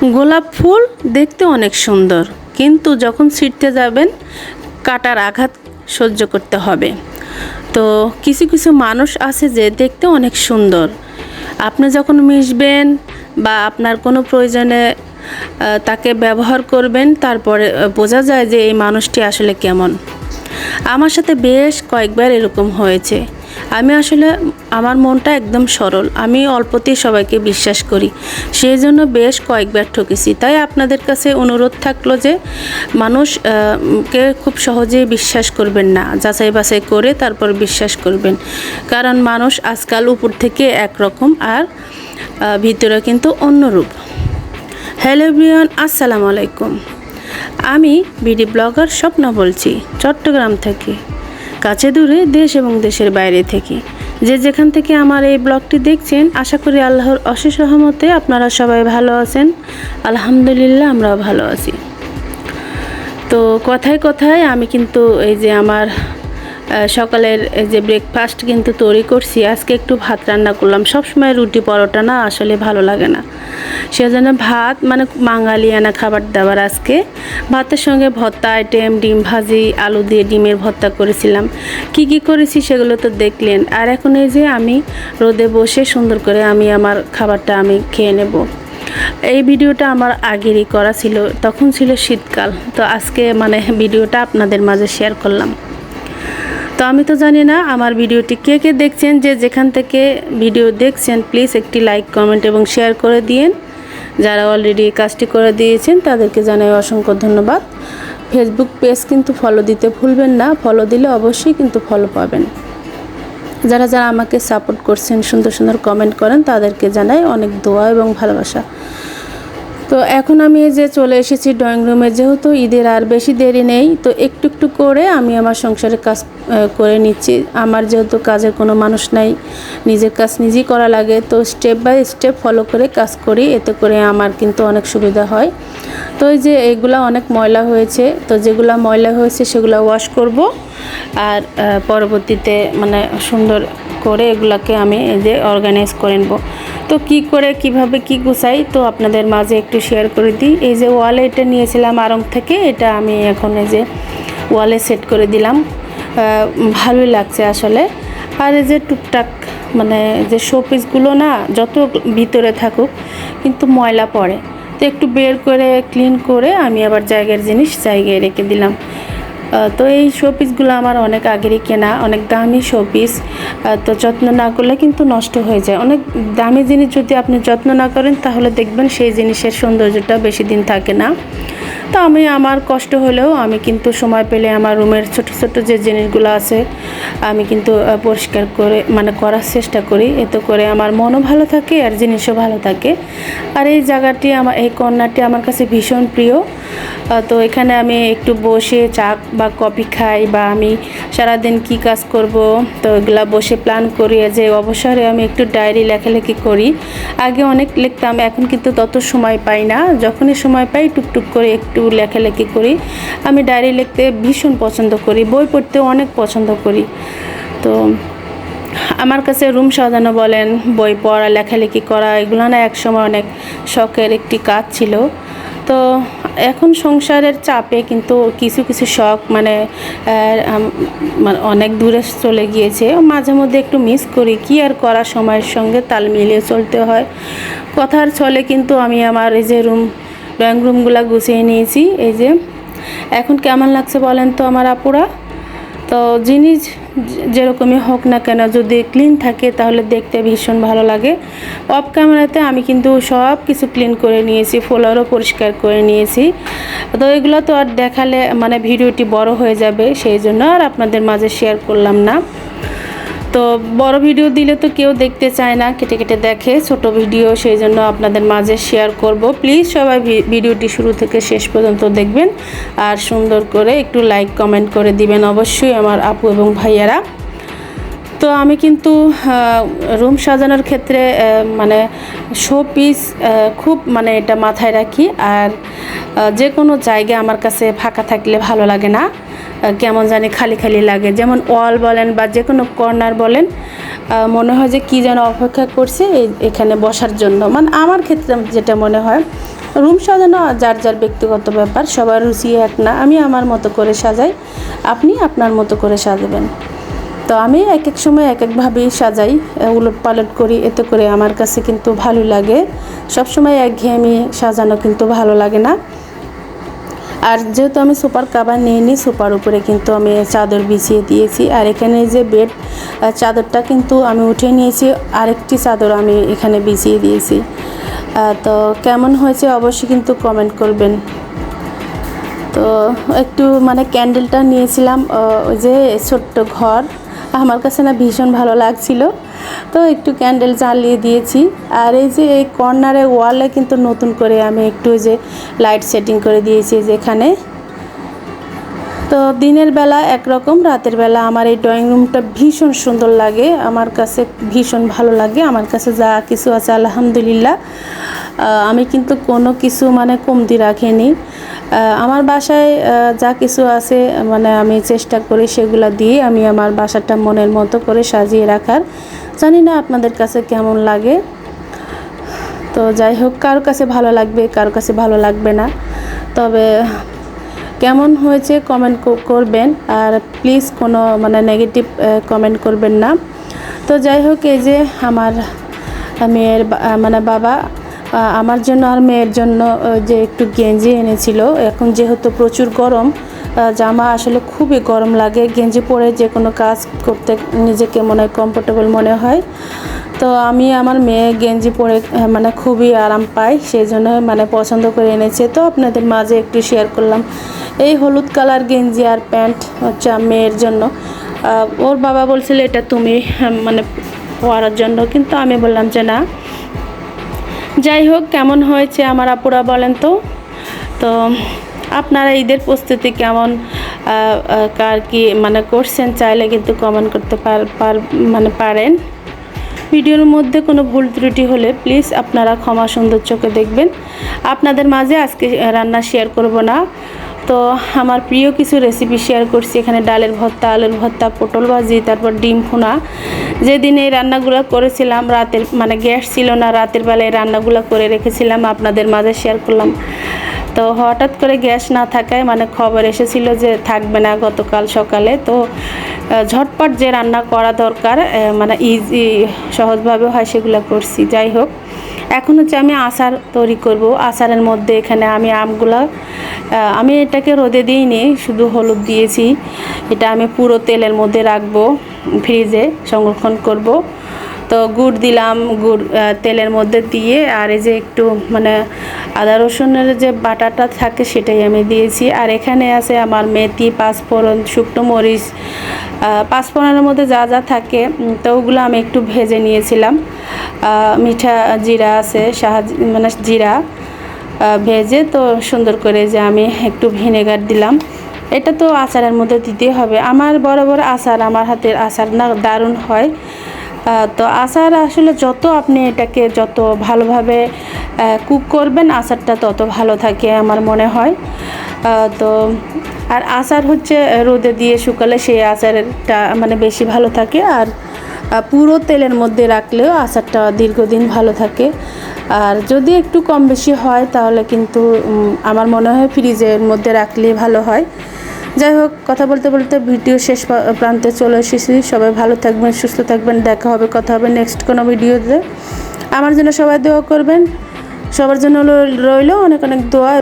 গোলাপ ফুল দেখতে অনেক সুন্দর, কিন্তু যখন ছিঁড়তে যাবেন, কাটার আঘাত সহ্য করতে হবে। তো কিছু কিছু মানুষ আছে যে দেখতে অনেক সুন্দর। আপনি যখন মিশবেন বা আপনার কোনো প্রয়োজনে তাকে ব্যবহার করবেন, তারপরে বোঝা যায় যে এই মানুষটি আসলে কেমন। আমার সাথে বেশ কয়েকবার এরকম হয়েছে। আমি আসলে, আমার মনটা একদম সরল। আমি অল্পতেই সবাইকে বিশ্বাস করি। সেই জন্য বেশ কয়েকবার ঠকেছি। তাই আপনাদের কাছে অনুরোধ থাকল যে, মানুষ কে খুব সহজেই বিশ্বাস করবেন না। যাচাই বাছাই করে তারপর বিশ্বাস করবেন। কারণ মানুষ আজকাল উপর থেকে একরকম আর ভিতরে কিন্তু অন্যরূপ। হ্যালো ব্রিয়ান আসসালামু আলাইকুম। আমি বিডি ব্লগার স্বপ্ন বলছি, চট্টগ্রাম থেকে। কাছে দূরে দেশ এবং দেশের বাইরে থেকে। যে যেখান থেকে আমার এই ব্লগটি দেখছেন, আশা করি আল্লাহর অশেষ সহমতে আপনারা সবাই ভালো আছেন। আলহামদুলিল্লাহ, আমরাও ভালো আছি। তো কথায় কথায় আমি কিন্তু এই যে আমার সকালের যে ব্রেকফাস্ট কিন্তু তৈরি করছি, আজকে একটু ভাত রান্না করলাম। সবসময় রুটি পরোটা না, আসলে ভালো লাগে না। সেজন্য ভাত মানে বাঙালিয়ানা খাবার দাবার আজকে। ভাতের সঙ্গে ভর্তা, আইটেম, ডিম ভাজি, আলু দিয়ে ডিমের ভর্তা করেছিলাম। কি কি করেছি সেগুলো তো দেখলেন। আর এখন এই যে আমি রোদে বসে সুন্দর করে আমি আমার খাবারটা আমি খেয়ে নেব। এই ভিডিওটা আমার আগেরই করা ছিল, তখন ছিল শীতকাল। তো আজকে মানে ভিডিওটা আপনাদের মাঝে শেয়ার করলাম। তো আমি তো জানি না আমার ভিডিওটি কে কে দেখছেন, যে যেখান থেকে ভিডিও দেখছেন প্লিজ একটি লাইক কমেন্ট এবং শেয়ার করে দিয়েন। যারা অলরেডি কাজটি করে দিয়েছেন, তাদেরকে জানাই অসংখ্য ধন্যবাদ। ফেসবুক পেজ কিন্তু ফলো দিতে ভুলবেন না ফলো দিলে অবশ্যই কিন্তু ফলো পাবেন। যারা যারা আমাকে সাপোর্ট করছেন, সুন্দর সুন্দর কমেন্ট করেন, তাদেরকে জানাই অনেক দোয়া এবং ভালোবাসা। তো এখন আমি যে চলে এসেছি ড্রয়িং রুমে যেহেতু ঈদের আর বেশি দেরি নেই, তো একটু একটু করে আমি আমার সংসারের কাজ করে নিচ্ছি। আমার যেহেতু কাজের কোনো মানুষ নাই, নিজের কাজ নিজেই করা লাগে, তো স্টেপ বাই স্টেপ ফলো করে কাজ করি, এতে করে আমার কিন্তু অনেক সুবিধা হয়। তো এই যে এগুলা অনেক ময়লা হয়েছে, তো যেগুলো ময়লা হয়েছে সেগুলো ওয়াশ করব, আর পরবর্তীতে মানে সুন্দর করে এগুলাকে আমি এই যে অর্গানাইজ করে নেব। তো কি করে, কীভাবে কি গুছাই, তো আপনাদের মাঝে একটু শেয়ার করে দিই। এই যে ওয়ালে এটা নিয়েছিলাম আরং থেকে, এটা আমি এখন এই যে ওয়ালে সেট করে দিলাম। ভালোই লাগছে আসলে। আর এই যে টুকটাক মানে যে শো পিসগুলো না, যত ভিতরে থাকুক, কিন্তু ময়লা পড়ে। তো একটু বের করে ক্লিন করে আমি আবার জায়গার জিনিস জায়গায় রেখে দিলাম। তো এই শোপিসগুলো আমার অনেক আগেরই কেনা, অনেক দামি শোপিস। তো যত্ন না করলে কিন্তু নষ্ট হয়ে যায়। অনেক দামি জিনিস যদি আপনি যত্ন না করেন, তাহলে দেখবেন সেই জিনিসের সৌন্দর্যটা বেশি দিন থাকে না। তো আমি, আমার কষ্ট হলেও আমি কিন্তু সময় পেলে আমার রুমের ছোট ছোট যে জিনিসগুলো আছে, আমি কিন্তু পরিষ্কার করে মানে করার চেষ্টা করি। এতে করে আমার মনও ভালো থাকে, আর জিনিসও ভালো থাকে। আর এই জায়গাটি আমার, এই কর্নারটি আমার কাছে ভীষণ প্রিয়। তো এখানে আমি একটু বসে চা বা কফি খাই বা আমি সারাদিন কি কাজ করব, তো এগুলা বসে প্ল্যান করি। যে অবসরে আমি একটু ডায়েরি লেখালেখি করি। আগে অনেক লিখতাম, এখন কিন্তু তত সময় পাই না। যখনই সময় পাই, টুকটুক করে একটু লেখালেখি করি। আমি ডায়েরি লিখতে ভীষণ পছন্দ করি, বই পড়তেও অনেক পছন্দ করি। তো আমার কাছে রুম সাজানো বলেন, বই পড়া, লেখালেখি করা, এগুলো না একসময় অনেক শখের একটি কাজ ছিল। তো এখন সংসারের চাপে কিন্তু কিছু কিছু শখ মানে মানে অনেক দূরে চলে গিয়েছে। মাঝে মধ্যে একটু মিস করি, কি আর করা সময়ের সঙ্গে তাল মিলিয়ে চলতে হয়। কথার ছলে কিন্তু আমি আমার এই যে রুম ড্রয়িং রুমগুলো গুছিয়ে নিয়েছি, এই যে। এখন কেমন লাগছে বলেন তো আমার আপুরা? তো জিনিস যেরকমই হোক না কেন, যদি ক্লিন থাকে তাহলে দেখতে ভীষণ ভালো লাগে। অফ ক্যামেরাতে আমি কিন্তু সব কিছু ক্লিন করে নিয়েছি ফ্লোরও পরিষ্কার করে নিয়েছি। তো এগুলো তো আর দেখালে মানে ভিডিওটি বড় হয়ে যাবে, সেই জন্য আর আপনাদের মাঝে শেয়ার করলাম না। তো বড় ভিডিও দিলে তো কেউ দেখতে চায় না, কেটে কেটে দেখে। ছোট ভিডিও, সেই জন্য আপনাদের মাঝে শেয়ার করব। প্লিজ সবাই ভিডিওটি শুরু থেকে শেষ পর্যন্ত দেখবেন। আর সুন্দর করে একটু লাইক কমেন্ট করে দিবেন অবশ্যই আমার আপু এবং ভাইয়ারা। তো আমি কিন্তু রুম সাজানোর ক্ষেত্রে মানে শো পিস খুব মানে এটা মাথায় রাখি। আর যে কোনো জায়গা আমার কাছে ফাঁকা থাকলে ভালো লাগে না। কেমন জানি খালি খালি লাগে। যেমন ওয়াল বলেন বা যে কোনো কর্নার বলেন মনে হয় যে কী যেন অপেক্ষা করছে এখানে বসার জন্য। মানে আমার ক্ষেত্রে যেটা মনে হয়, রুম সাজানো যার যার ব্যক্তিগত ব্যাপার, সবার রুচি এক না, আমি আমার মতো করে সাজাই, আপনি আপনার মতো করে সাজাবেন। তো আমি এক এক সময় এক একভাবেই সাজাই উলট পালট করি, এতে করে আমার কাছে কিন্তু ভালো লাগে। সবসময় একঘেয়েমি সাজানো কিন্তু ভালো লাগে না। আর যেহেতু আমি সুপার কাভার নিয়ে নিই সুপার উপরে কিন্তু আমি চাদর বিছিয়ে দিয়েছি। আর এখানে যে বেড চাদরটা কিন্তু আমি উঠিয়ে নিয়েছি। আরেকটি চাদর আমি এখানে বিছিয়ে দিয়েছি। তো কেমন হয়েছে অবশ্যই কিন্তু কমেন্ট করবেন। তো একটু মানে ক্যান্ডেলটা নিয়েছিলাম ওই যে ছোট্ট ঘর। আমার কাছে না ভীষণ ভালো লাগছিল। তো একটু ক্যান্ডেল জ্বালিয়ে দিয়েছি। আর এই যে এই কর্নারে ওয়ালে কিন্তু নতুন করে আমি একটু যে লাইট সেটিং করে দিয়েছি যেখানে। তো দিনের বেলা একরকম, রাতের বেলা আমার এই ড্রয়িং রুমটা ভীষণ সুন্দর লাগে। আমার কাছে ভীষণ ভালো লাগে। আমার কাছে যা কিছু আছে, আলহামদুলিল্লাহ। আমি কিন্তু কোনো কিছু মানে কমতি রাখিনি। আমার বাসায় যা কিছু আছে মানে আমি চেষ্টা করি সেগুলো দিয়ে আমি আমার বাসাটা মনের মতো করে সাজিয়ে রাখার। জানি না আপনাদের কাছে কেমন লাগে। তো যাই হোক, কারও কাছে ভালো লাগবে, কারও কাছে ভালো লাগবে না। তবে কেমন হয়েছে কমেন্ট করবেন, আর প্লিজ কোনো মানে নেগেটিভ কমেন্ট করবেন না। তো যাই হোক, এই যে আমার মেয়ের মানে বাবা আমার জন্য আর মেয়ের জন্য যে একটু গেঞ্জি এনেছিল। এখন যেহেতু প্রচুর গরম জামা আসলে খুবই গরম লাগে। গেঞ্জি পরে যে কোনো কাজ করতে নিজেকে মনে হয় কমফোর্টেবল মনে হয়। তো আমি আমার মেয়ে গেঞ্জি পরে মানে খুবই আরাম পাই, সেই জন্য মানে পছন্দ করে এনেছে। তো আপনাদের মাঝে একটু শেয়ার করলাম। এই হলুদ কালার গেঞ্জি আর প্যান্ট হচ্ছে মেয়ের জন্য। ওর বাবা বলছিল, এটা তুমি মানে পরার জন্য। কিন্তু আমি বললাম যে, না। যাই হোক, কেমন হয়েছে আমার আপুরা বলেন তো? তো আপনারা ঈদের প্রস্তুতি কেমন কার কি মানে করছেন চাইলে কিন্তু কমেন্ট করতে পার- মানে পারেন। ভিডিওর মধ্যে কোনো ভুল ত্রুটি হলে প্লিজ আপনারা ক্ষমা সুন্দর চোখে দেখবেন। আপনাদের মাঝে আজকে রান্না শেয়ার করব না। তো আমার প্রিয় কিছু রেসিপি শেয়ার করছি। এখানে ডালের ভর্তা, আলুর ভর্তা, পটল ভাজি, তারপর ডিম ভুনা। যেদিন এই রান্নাগুলো করেছিলাম, রাতের মানে গ্যাস ছিল না, রাতের বেলায় রান্নাগুলো করে রেখেছিলাম, আপনাদের মাঝে শেয়ার করলাম। তো হঠাৎ করে গ্যাস না থাকায় মানে খবর এসেছিল যে থাকবে না গতকাল সকালে। তো ঝটপট যে রান্না করা দরকার মানে ইজি সহজভাবে হয় সেগুলো করছি। যাই হোক এখন হচ্ছে আমি আচার তৈরি করব। আচারের মধ্যে এখানে আমি আমগুলা আমি এটাকে রোদে দিইনি, শুধু হলুদ দিয়েছি। এটা আমি পুরো তেলের মধ্যে রাখব, ফ্রিজে সংরক্ষণ করব। তো গুড় দিলাম, গুড় তেলের মধ্যে দিয়ে, আর এই যে একটু মানে আদা রসুনের যে বাটাটা থাকে সেটাই আমি দিয়েছি। আর এখানে আছে আমার মেথি, পাঁচফোড়ন, শুকনো মরিচ পাঁচফোড়নের মধ্যে যা যা থাকে তো ওগুলো আমি একটু ভেজে নিয়েছিলাম। মিঠা জিরা আছে সাহাজ মানে জিরা ভেজে তো সুন্দর করে যে আমি একটু ভিনেগার দিলাম। এটা তো আচারের মধ্যে দিতে হবে। আমার বড় বড় আচার, আমার হাতের আচার না, দারুণ হয়। তো আচার আসলে যত আপনি এটাকে যত ভালোভাবে কুক করবেন, আচারটা তত ভালো থাকে আমার মনে হয়। তো আর আচার হচ্ছে রোদে দিয়ে শুকালে সেই আচারটা মানে বেশি ভালো থাকে। আর পুরো তেলের মধ্যে রাখলেও আচারটা দীর্ঘদিন ভালো থাকে। আর যদি একটু কম বেশি হয় তাহলে কিন্তু আমার মনে হয় ফ্রিজের মধ্যে রাখলে ভালো হয়। যাই হোক, কথা বলতে বলতে ভিডিও শেষ প্রান্তে চলে এসেছি। সবাই ভালো থাকবেন, সুস্থ থাকবেন, দেখা হবে, কথা হবে নেক্সট কোনো ভিডিওতে। আমার জন্য সবাই দোয়া করবেন। সবার জন্য রইল অনেক অনেক দোয়া।